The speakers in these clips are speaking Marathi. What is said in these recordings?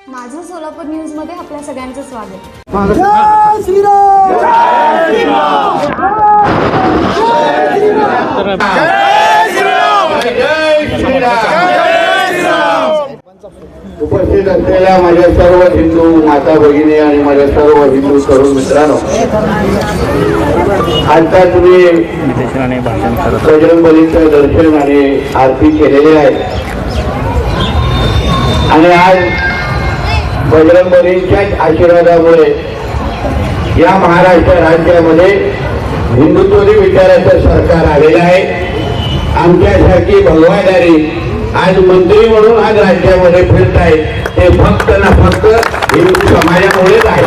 माझं सोलापूर न्यूजमध्ये आपल्या सगळ्यांचं स्वागत. उपस्थित असलेल्या माझ्या सर्व हिंदू माता भगिनी आणि माझ्या सर्व हिंदू तरुण मित्रांनो आता तुम्ही बजरंग बलीचं दर्शन आणि आरती केलेली आहे. आणि आज बजरंग बलींच्याच आशीर्वादामुळे या महाराष्ट्र राज्यामध्ये हिंदुत्वरी विचाराचं सरकार आलेलं आहे. आमच्यासारखी भगवादारी आज मंत्री म्हणून आज राज्यामध्ये फिरत आहेत ते फक्त ना फक्त हिंदू समाजामुळेच आहे.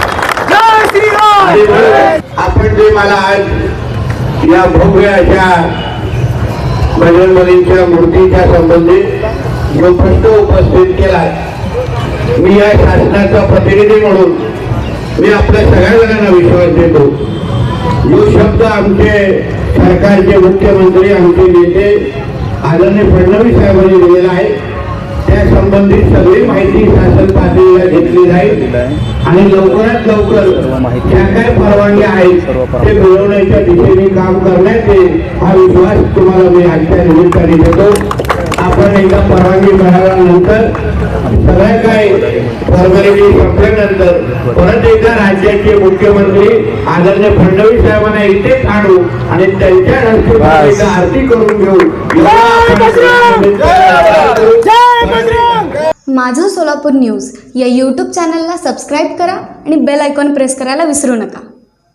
आपण जे मला आज या भव्य अशा बजरंगबलींच्या मूर्तीच्या संबंधित जो प्रश्न उपस्थित केला मी या शासनाचा प्रतिनिधी म्हणून मी आपल्या सगळ्या जणांना विश्वास देतो. जो शब्द आमचे सरकारचे मुख्यमंत्री आमचे नेते आदरणीय फडणवीस साहेबांनी दिलेला आहे. त्या संबंधित सगळी माहिती शासन पातळीला घेतली जाईल. आणि लवकरात लवकर ज्या काय परवानग्या आहेत ते मिळवण्याच्या दिशेने काम करण्याचे हा विश्वास तुम्हाला मी आजच्या निमित्ताने देतो. आपण एकदा परवानगी मिळाल्यानंतर सगळ्या काय फॉर्मॅलिटी संपल्यानंतर परत एकदा राज्याचे मुख्यमंत्री आदरणीय फडणवीस साहेबांना इथेच आणू आणि त्यांच्या हस्ते आरती करून घेऊ. माझं सोलापूर न्यूज या यूट्यूब चॅनलला सबस्क्राईब करा आणि बेल आयकॉन प्रेस करायला विसरू नका.